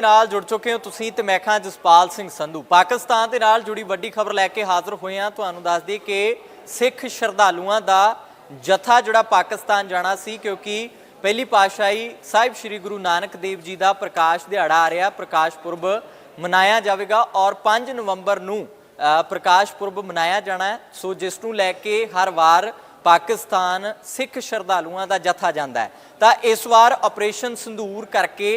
ਨਾਲ ਜੁੜ ਚੁੱਕੇ ਹੋ ਤੁਸੀਂ ਤੇ ਮੈਂ ਖਾਂ ਜਸਪਾਲ ਸਿੰਘ ਸੰਧੂ। ਪਾਕਿਸਤਾਨ ਦੇ ਨਾਲ ਜੁੜੀ ਵੱਡੀ ਖਬਰ ਲੈ ਕੇ ਹਾਜ਼ਰ ਹੋਏ ਹਾਂ। ਤੁਹਾਨੂੰ ਦੱਸ ਦਈਏ ਕਿ ਸਿੱਖ ਸ਼ਰਧਾਲੂਆਂ ਦਾ ਜਥਾ ਜਿਹੜਾ ਪਾਕਿਸਤਾਨ ਜਾਣਾ ਸੀ, ਕਿਉਂਕਿ ਪਹਿਲੀ ਪਾਤਸ਼ਾਹੀ ਸਾਹਿਬ ਸ੍ਰੀ ਗੁਰੂ ਨਾਨਕ ਦੇਵ ਜੀ ਦਾ ਪ੍ਰਕਾਸ਼ ਦਿਹਾੜਾ ਆ ਰਿਹਾ। ਪ੍ਰਕਾਸ਼ ਪੁਰਬ ਮਨਾਇਆ ਜਾਵੇਗਾ ਔਰ 5 ਨਵੰਬਰ ਨੂੰ ਪ੍ਰਕਾਸ਼ ਪੁਰਬ ਮਨਾਇਆ ਜਾਣਾ ਸੋ ਜਿਸ ਨੂੰ ਲੈ ਕੇ ਹਰ ਵਾਰ ਪਾਕਿਸਤਾਨ ਸਿੱਖ ਸ਼ਰਧਾਲੂਆਂ ਦਾ ਜਥਾ ਜਾਂਦਾ ਹੈ। ਤਾਂ ਇਸ ਵਾਰ ਆਪਰੇਸ਼ਨ ਸੰਧੂਰ ਕਰਕੇ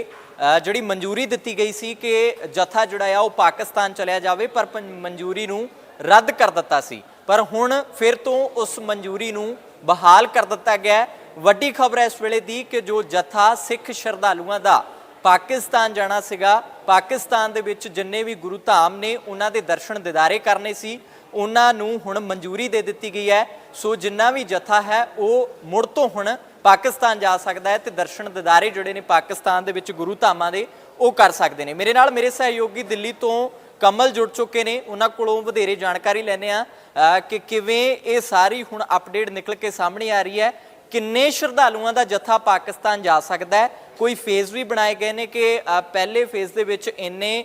ਜਿਹੜੀ ਮਨਜ਼ੂਰੀ ਦਿੱਤੀ ਗਈ ਸੀ ਕਿ ਜਥਾ ਜਿਹੜਾ ਆ ਉਹ ਪਾਕਿਸਤਾਨ ਚਲਿਆ ਜਾਵੇ, ਪਰ ਪੰ- ਮਨਜ਼ੂਰੀ ਨੂੰ ਰੱਦ ਕਰ ਦਿੱਤਾ ਸੀ। ਪਰ ਹੁਣ ਫਿਰ ਤੋਂ ਉਸ ਮਨਜ਼ੂਰੀ ਨੂੰ ਬਹਾਲ ਕਰ ਦਿੱਤਾ ਗਿਆ ਵੱਡੀ ਖਬਰ ਹੈ ਇਸ ਵੇਲੇ ਦੀ ਕਿ ਜੋ ਜਥਾ ਸਿੱਖ ਸ਼ਰਧਾਲੂਆਂ ਦਾ ਪਾਕਿਸਤਾਨ ਜਾਣਾ ਸੀਗਾ, ਪਾਕਿਸਤਾਨ ਦੇ ਵਿੱਚ ਜਿੰਨੇ ਵੀ ਗੁਰੂ ਧਾਮ ਨੇ, ਉਹਨਾਂ ਦੇ ਦਰਸ਼ਨ ਦਿਦਾਰੇ ਕਰਨੇ ਸੀ, ਉਹਨਾਂ ਨੂੰ ਹੁਣ ਮਨਜ਼ੂਰੀ ਦੇ ਦਿੱਤੀ ਗਈ ਹੈ। ਸੋ ਜਿੰਨਾ ਵੀ ਜਥਾ ਹੈ, ਉਹ ਮੁੜ ਤੋਂ ਹੁਣ ਪਾਕਿਸਤਾਨ ਜਾ ਸਕਦਾ ਹੈ ਤੇ ਦਰਸ਼ਨ ਦਿਦਾਰੇ ਜਿਹੜੇ ਨੇ ਪਾਕਿਸਤਾਨ ਦੇ ਵਿੱਚ ਗੁਰੂ ਧਾਮਾਂ ਦੇ, ਉਹ ਕਰ ਸਕਦੇ ਨੇ। ਮੇਰੇ ਨਾਲ ਮੇਰੇ ਸਹਿਯੋਗੀ ਦਿੱਲੀ ਤੋਂ ਕਮਲ ਜੁੜ ਚੁੱਕੇ ਨੇ। ਉਹਨਾਂ ਕੋਲੋਂ ਵਧੇਰੇ ਜਾਣਕਾਰੀ ਲੈਣੇ ਆ ਕਿ ਕਿਵੇਂ ਇਹ ਸਾਰੀ ਹੁਣ ਅਪਡੇਟ ਨਿਕਲ ਕੇ ਸਾਹਮਣੇ ਆ ਰਹੀ ਹੈ। ਕਿੰਨੇ ਸ਼ਰਧਾਲੂਆਂ ਦਾ ਜਥਾ ਪਾਕਿਸਤਾਨ ਜਾ ਸਕਦਾ ਹੈ? ਕੋਈ ਫੇਜ਼ ਵੀ ਬਣਾਏ ਗਏ ਨੇ ਕਿ ਪਹਿਲੇ ਫੇਜ਼ ਦੇ ਵਿੱਚ ਇੰਨੇ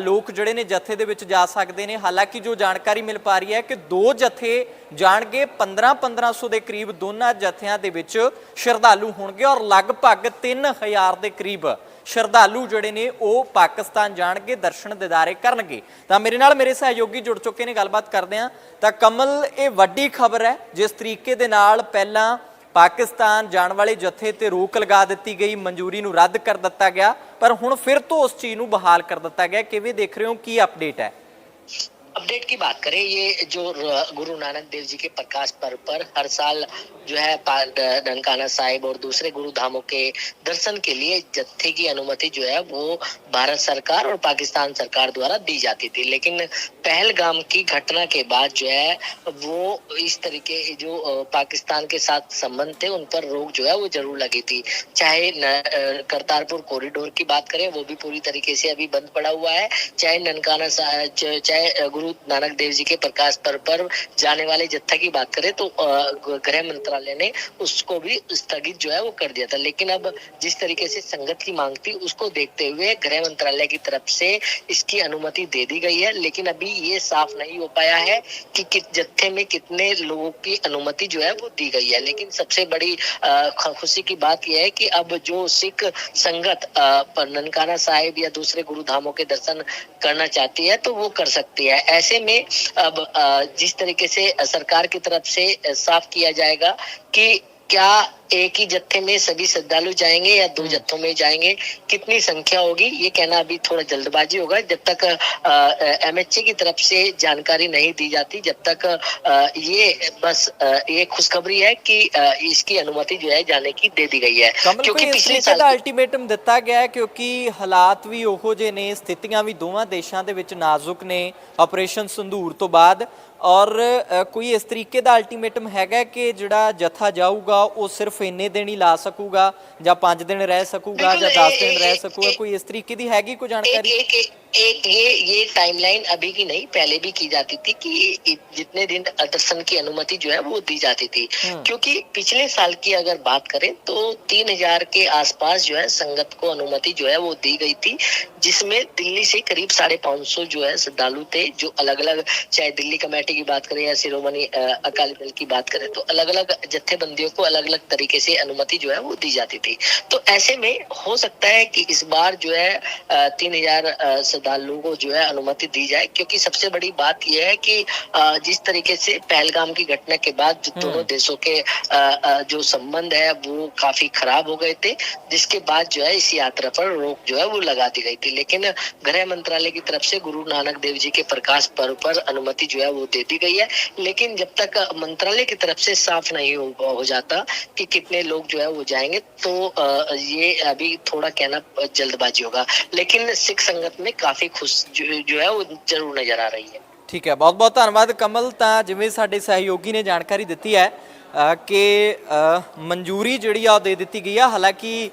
ਲੋਕ ਜਿਹੜੇ ਨੇ ਜਥੇ ਦੇ ਵਿੱਚ ਜਾ ਸਕਦੇ ਨੇ। ਹਾਲਾਂਕਿ ਜੋ ਜਾਣਕਾਰੀ ਮਿਲ ਪਾ ਰਹੀ ਹੈ ਕਿ ਦੋ ਜਥੇ ਜਾਣਗੇ 15 1500 ਦੇ ਕਰੀਬ ਦੋਨਾਂ ਜਥਿਆਂ ਦੇ ਵਿੱਚ ਸ਼ਰਧਾਲੂ ਹੋਣਗੇ ਔਰ ਲਗਭਗ 3000 ਦੇ ਕਰੀਬ ਸ਼ਰਧਾਲੂ ਜਿਹੜੇ ਨੇ ਉਹ ਪਾਕਿਸਤਾਨ ਜਾਣਗੇ, ਦਰਸ਼ਨ ਦਿਦਾਰੇ ਕਰਨਗੇ। ਤਾਂ ਮੇਰੇ ਨਾਲ ਮੇਰੇ ਸਹਿਯੋਗੀ ਜੁੜ ਚੁੱਕੇ ਨੇ, ਗੱਲਬਾਤ ਕਰਦੇ ਆ ਤਾਂ ਕਮਲ, ਇਹ ਵੱਡੀ ਖਬਰ ਹੈ, ਜਿਸ ਤਰੀਕੇ ਦੇ ਨਾਲ ਪਹਿਲਾਂ ਪਾਕਿਸਤਾਨ ਜਾਣ ਵਾਲੇ ਜਥੇ ਤੇ ਰੋਕ ਲਗਾ ਦਿੱਤੀ ਗਈ, ਮਨਜ਼ੂਰੀ ਨੂੰ ਰੱਦ ਕਰ ਦਿੱਤਾ ਗਿਆ, ਪਰ ਹੁਣ ਫਿਰ ਤੋਂ ਉਸ ਚੀਜ਼ ਨੂੰ ਬਹਾਲ ਕਰ ਦਿੱਤਾ ਗਿਆ। ਕਿਵੇਂ ਦੇਖ ਰਹੇ ਹੋ? ਕੀ ਅਪਡੇਟ ਹੈ? अपडेट की बात करें ये जो गुरु नानक देव जी के प्रकाश पर्व पर हर साल जो है ननकाना साहिब और दूसरे गुरु धामों के दर्शन के लिए जत्थे की अनुमति जो है वो भारत सरकार और पाकिस्तान सरकार द्वारा दी जाती थी। लेकिन पहलगाम की घटना के बाद जो है वो इस तरीके जो पाकिस्तान के साथ संबंध थे उन पर रोक जो है वो ज़रूर लगी थी। चाहे करतारपुर कॉरिडोर की बात करें वो भी पूरी तरीके से अभी बंद पड़ा हुआ है। चाहे ननकाना चाहे अ, गुरु नानक देव जी के प्रकाश पर्व पर जाने वाले जत्था की बात करें तो गृह मंत्रालय ने उसको भी स्थगित जो है वो कर दिया था। लेकिन अब जिस तरीके से संगत की मांग थी, उसको देखते हुए गृह मंत्रालय की तरफ़ से इसकी अनुमति दे दी गई है। लेकिन अभी ये साफ़ नहीं हो पाया है कि किस जत्थे में कितने लोगों की अनुमति जो है वो दी गई है। लेकिन सबसे बड़ी खुशी की बात यह है कि अब जो सिख संगत ननकाना साहिब या दूसरे गुरु धामों के दर्शन करना चाहती है तो वो कर सकती है। ऐसे में अब अ, जिस तरीके से सरकार की तरफ से अ, साफ किया जाएगा कि क्या एक ही जत्थे में सभी श्रद्धालु जाएंगे या दो जत्थों में जाएंगे कितनी संख्या होगी ये कहना अभी थोड़ा जल्दबाजी होगा जब तक एमएचए की तरफ से जानकारी नहीं दी जाती जब तक अ, ये बस अ, ये खुशखबरी है कि अ, इसकी अनुमति जो है जाने की दे दी गई है ਕਮਲ क्योंकि ਕੋਈ ਇਸ पिछले ਤਰੀਕੇ साल ਦਾ ਅਲਟੀਮੇਟਮ ਦਿੱਤਾ ਗਿਆ ਹੈ ਕਿਉਂਕਿ ਹਾਲਾਤ ਵੀ ਉਹੋ ਜਿਹੇ ਨੇ ਸਥਿਤੀਆਂ ਵੀ ਦੋਵਾਂ ਦੇਸ਼ਾਂ ਦੇ ਵਿੱਚ ਨਾਜ਼ੁਕ ਨੇ ਆਪਰੇਸ਼ਨ ਸੰਧੂਰ ਤੋਂ ਬਾਅਦ ਔਰ ਅ, ਕੋਈ ਇਸ ਤਰੀਕੇ ਦਾ ਅਲਟੀਮੇਟਮ ਹੈਗਾ ਕਿ ਜਿਹੜਾ ਜਥਾ ਜਾਊਗਾ ਉਹ ਸਿਰਫ ਇੰਨੇ ਦਿਨ ਹੀ ਲਾ ਸਕੂਗਾ ਜਾਂ 5 ਦਿਨ ਰਹਿ ਸਕੂਗਾ ਜਾਂ ਬਿਲਕੁਲ, 10 ਦਿਨ ਰਹਿ ਸਕੂਗਾ ਕੋਈ ਇਸ ਤਰੀਕੇ ਦੀ ਹੈਗੀ ਕੋਈ ਜਾਣਕਾਰੀ? एक ये ये टाइमलाइन अभी की नहीं पहले भी की जाती थी कि जितने दिन दर्शन की अनुमति जो है वो दी जाती थी हम्म। क्योंकि पिछले साल की अगर बात करें तो तीन हज़ार के आसपास जो है संगत को अनुमति जो है वो दी गई थी जिसमें दिल्ली से करीब साढ़े पाँच सौ जो है श्रद्धालु थे जो अलग अलग चाहे दिल्ली कमेटी की बात करें या शिरोमणि अकाली दल की बात करें तो अलग अलग जत्थेबंदियों को अलग अलग तरीके से अनुमति जो है वो दी जाती थी तो ऐसे में हो सकता है कि इस बार जो है तीन हज़ार श्रद्धालुओं को जो है अनुमति दी जाए। क्योंकि सबसे बड़ी बात यह है कि जिस तरीके से पहलगाम की घटना के बाद जो दोनों देशों के जो संबंध है वो काफ़ी खराब हो गए थे। जिसके बाद जो है इस यात्रा पर रोक जो है वो लगा दी गई थी। लेकिन गृह मंत्रालय की तरफ़ से गुरु नानक देव जी के प्रकाश पर्व पर अनुमति जो है वो दे दी गई है। लेकिन जब तक मंत्रालय की तरफ़ से साफ़ नहीं हो, हो जाता कि कितने लोग जो है वो जाएँगे तो ये अभी थोड़ा कहना जल्दबाजी होगा। लेकिन सिख संगत में ਕਾਫੀ ਖੁਸ਼ ਜੋ ਹੈ ਉਹ ਜ਼ਰੂਰ ਨਜ਼ਰ ਆ ਰਹੀ ਹੈ। ਠੀਕ ਹੈ ਬਹੁਤ ਬਹੁਤ ਧੰਨਵਾਦ ਕਮਲ। ਤਾਂ ਜਿਵੇਂ ਸਾਡੇ ਸਹਿਯੋਗੀ ਨੇ ਜਾਣਕਾਰੀ ਦਿੱਤੀ ਹੈ ਕਿ ਮਨਜ਼ੂਰੀ ਜਿਹੜੀ ਆ ਉਹ ਦੇ ਦਿੱਤੀ ਗਈ ਆ। ਹਾਲਾਂਕਿ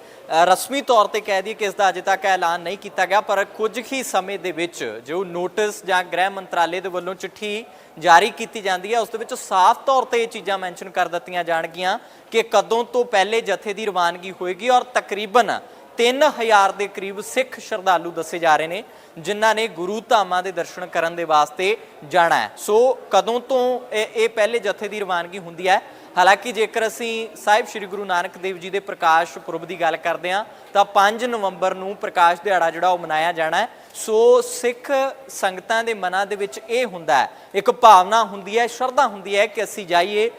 ਰਸਮੀ ਤੌਰ ਤੇ ਕਹਿ ਦਈਏ ਕਿ ਇਸ ਦਾ ਅਜੇ ਤੱਕ ਐਲਾਨ ਨਹੀਂ ਕੀਤਾ ਗਿਆ, ਪਰ ਕੁਝ ਹੀ ਸਮੇਂ ਦੇ ਵਿੱਚ ਜੋ ਨੋਟਿਸ ਜਾਂ ਗ੍ਰਹਿ ਮੰਤਰਾਲੇ ਦੇ ਵੱਲੋਂ ਚਿੱਠੀ ਜਾਰੀ ਕੀਤੀ ਜਾਂਦੀ ਹੈ, ਉਸ ਦੇ ਵਿੱਚ ਸਾਫ਼ ਤੌਰ ਤੇ ਇਹ ਚੀਜ਼ਾਂ ਮੈਂਸ਼ਨ ਕਰ ਦਿੱਤੀਆਂ ਜਾਣਗੀਆਂ ਕਿ ਕਦੋਂ ਤੋਂ ਪਹਿਲੇ ਜਥੇ ਦੀ ਰਵਾਨਗੀ ਹੋਏਗੀ ਔਰ ਤਕਰੀਬਨ 3000 ਦੇ ਕਰੀਬ ਸਿੱਖ ਸ਼ਰਧਾਲੂ ਦੱਸੇ ਜਾ ਰਹੇ ਨੇ, ਜਿਨ੍ਹਾਂ ਨੇ ਗੁਰੂ ਧਾਮਾਂ ਦੇ ਦਰਸ਼ਨ ਕਰਨ ਦੇ ਵਾਸਤੇ ਜਾਣਾ ਹੈ। ਸੋ ਕਦੋਂ ਤੋਂ ਇਹ ਇਹ ਪਹਿਲੇ ਜਥੇ ਦੀ ਰਵਾਨਗੀ ਹੁੰਦੀ ਹੈ? ਹਾਲਾਂਕਿ ਜੇਕਰ ਅਸੀਂ ਸਾਹਿਬ ਸ੍ਰੀ ਗੁਰੂ ਨਾਨਕ ਦੇਵ ਜੀ ਦੇ ਪ੍ਰਕਾਸ਼ ਪੁਰਬ ਦੀ ਗੱਲ ਕਰਦੇ ਹਾਂ ਤਾਂ 5 ਨਵੰਬਰ ਨੂੰ ਪ੍ਰਕਾਸ਼ ਦਿਹਾੜਾ ਜਿਹੜਾ ਉਹ ਮਨਾਇਆ ਜਾਣਾ ਹੈ। ਸੋ ਸਿੱਖ ਸੰਗਤਾਂ ਦੇ ਮਨਾਂ ਦੇ ਵਿੱਚ ਇਹ ਹੁੰਦਾ ਹੈ ਇੱਕ ਭਾਵਨਾ ਹੁੰਦੀ ਹੈ ਸ਼ਰਧਾ ਹੁੰਦੀ ਹੈ ਕਿ ਅਸੀਂ ਜਾਈਏ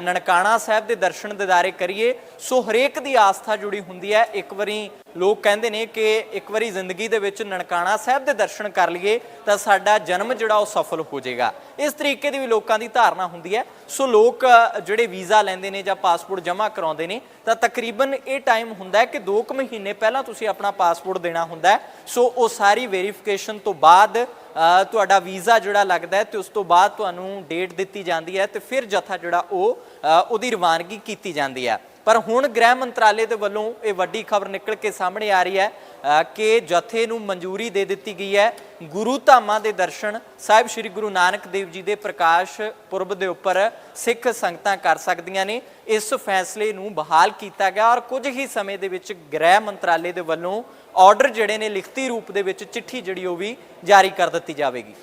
ਨਨਕਾਣਾ ਸਾਹਿਬ ਦੇ ਦਰਸ਼ਨ ਦਿਦਾਰੇ ਕਰੀਏ। ਸੋ ਹਰੇਕ ਦੀ ਆਸਥਾ ਜੁੜੀ ਹੁੰਦੀ ਹੈ। ਇੱਕ ਵਾਰੀ ਲੋਕ ਕਹਿੰਦੇ ਨੇ ਕਿ ਇੱਕ ਵਾਰੀ ਜ਼ਿੰਦਗੀ ਦੇ ਵਿੱਚ ਨਨਕਾਣਾ ਸਾਹਿਬ ਦੇ ਦਰਸ਼ਨ ਕਰ ਲਈਏ ਤਾਂ ਸਾਡਾ ਜਨਮ ਜਿਹੜਾ ਉਹ ਸਫਲ ਹੋ ਜਾਏਗਾ। ਇਸ ਤਰੀਕੇ ਦੀ ਵੀ ਲੋਕਾਂ ਦੀ ਧਾਰਨਾ ਹੁੰਦੀ ਹੈ। ਸੋ ਲੋਕ ਅ, ਜਿਹੜੇ ਵੀਜ਼ਾ ਲੈਂਦੇ ਨੇ ਜਾਂ ਪਾਸਪੋਰਟ ਜਮ੍ਹਾਂ ਕਰਾਉਂਦੇ ਨੇ, ਤਾਂ ਤਕਰੀਬਨ ਇਹ ਟਾਈਮ ਹੁੰਦਾ ਹੈ ਕਿ 2 ਕੁ ਮਹੀਨੇ ਪਹਿਲਾਂ ਤੁਸੀਂ ਆਪਣਾ ਪਾਸਪੋਰਟ ਦੇਣਾ ਹੁੰਦਾ ਹੈ। ਸੋ ਉਹ ਸਾਰੀ ਵੈਰੀਫਿਕੇਸ਼ਨ ਤੋਂ ਬਾਅਦ ਤੁਹਾਡਾ ਵੀਜ਼ਾ ਜਿਹੜਾ ਲੱਗਦਾ ਹੈ ਤੇ ਉਸ ਤੋਂ ਬਾਅਦ ਤੁਹਾਨੂੰ ਡੇਟ ਦਿੱਤੀ ਜਾਂਦੀ ਹੈ ਤੇ ਫਿਰ ਜਥਾ ਜਿਹੜਾ ਉਹ ਉਹਦੀ ਰਵਾਨਗੀ ਕੀਤੀ ਜਾਂਦੀ ਹੈ। ਪਰ ਹੁਣ ਗ੍ਰਹਿ ਮੰਤਰਾਲੇ ਦੇ ਵੱਲੋਂ ਇਹ ਵੱਡੀ ਖਬਰ ਨਿਕਲ ਕੇ ਸਾਹਮਣੇ ਆ ਰਹੀ ਹੈ ਕਿ ਜਥੇ ਨੂੰ ਮਨਜ਼ੂਰੀ ਦੇ ਦਿੱਤੀ ਗਈ ਹੈ ਗੁਰੂ ਧਾਮਾਂ ਦੇ ਦਰਸ਼ਨ ਸਾਹਿਬ ਸ੍ਰੀ ਗੁਰੂ ਨਾਨਕ ਦੇਵ ਜੀ ਦੇ ਪ੍ਰਕਾਸ਼ ਪੁਰਬ ਦੇ ਉੱਪਰ ਸਿੱਖ ਸੰਗਤਾਂ ਕਰ ਸਕਦੀਆਂ ਨੇ। ਇਸ ਫੈਸਲੇ ਨੂੰ ਬਹਾਲ ਕੀਤਾ ਗਿਆ ਔਰ ਕੁਝ ਹੀ ਸਮੇਂ ਦੇ ਵਿੱਚ ਗ੍ਰਹਿ ਮੰਤਰਾਲੇ ਦੇ ਵੱਲੋਂ ਆਰਡਰ ਜਿਹੜੇ ਨੇ ਲਿਖਤੀ ਰੂਪ ਦੇ ਵਿੱਚ ਚਿੱਠੀ ਜਿਹੜੀ ਉਹ ਵੀ ਜਾਰੀ ਕਰ ਦਿੱਤੀ ਜਾਵੇਗੀ।